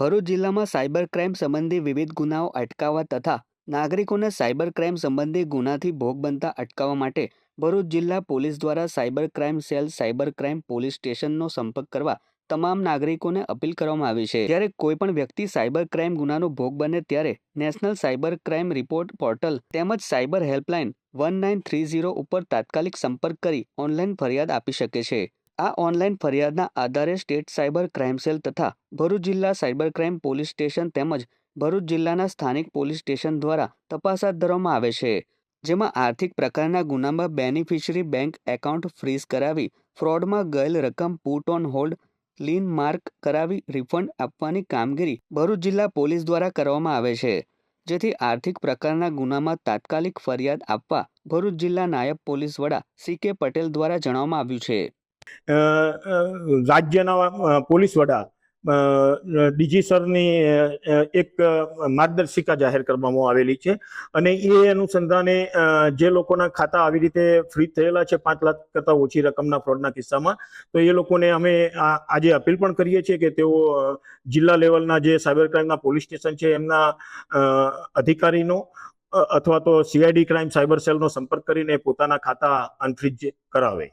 ભરૂચ જિલ્લામાં cyber crime સંબંધી વિવિધ ગુનાઓ અટકાવવા તથા નાગરિકોને સાયબર ક્રાઇમ સંબંધી ગુનાથી ભોગ બનતા અટકાવવા માટે ભરૂચ જિલ્લા પોલીસ દ્વારા cyber crime cell, cyber crime police સ્ટેશનનો સંપર્ક કરવા તમામ નાગરિકોને અપીલ કરવામાં આવી છે. જ્યારે કોઈપણ વ્યક્તિ સાયબર ક્રાઇમ ગુનાનો ભોગ બને ત્યારે national cyber crime report portal તેમજ cyber helpline one nine three zero ઉપર તાત્કાલિક સંપર્ક કરી ઓનલાઈન ફરિયાદ આપી શકે છે. આ ઓનલાઈન ફરિયાદના આધારે સ્ટેટ સાયબર ક્રાઇમ સેલ તથા ભરૂચ જિલ્લા સાયબર ક્રાઇમ પોલીસ સ્ટેશન તેમજ ભરૂચ જિલ્લાના સ્થાનિક પોલીસ સ્ટેશન દ્વારા તપાસ હાથ ધરવામાં આવે છે. જેમાં આર્થિક પ્રકારના ગુનામાં બેનિફિશરી બેંક એકાઉન્ટ ફ્રીઝ કરાવી, ફ્રોડમાં ગયેલ રકમ put on hold, lien mark કરાવી, રિફંડ આપવાની કામગીરી ભરૂચ જિલ્લા પોલીસ દ્વારા કરવામાં આવે છે. જેથી આર્થિક પ્રકારના ગુનામાં તાત્કાલિક ફરિયાદ આપવા ભરૂચ જિલ્લા નાયબ પોલીસ વડા સી કે પટેલ દ્વારા જણાવવામાં આવ્યું છે. રાજ્યના પોલીસ વડા ડીજી સરની એક માર્ગદર્શિકા જાહેર કરવામાં આવેલી છે. અને એ અનુસંધાને જે લોકોના ખાતા આવી રીતે ફ્રીજ થયેલા છે, પાંચ લાખ કરતાં ઓછી રકમના ફ્રોડના કિસ્સામાં, તો એ લોકોને અમે આજે અપીલ પણ કરીએ છીએ કે તેઓ જિલ્લા લેવલના જે સાયબર ક્રાઇમના પોલીસ સ્ટેશન છે, એમના અધિકારીનો અથવા તો સીઆઈડી ક્રાઇમ સાયબર સેલનો સંપર્ક કરીને પોતાના ખાતા અનફ્રીજ કરાવે.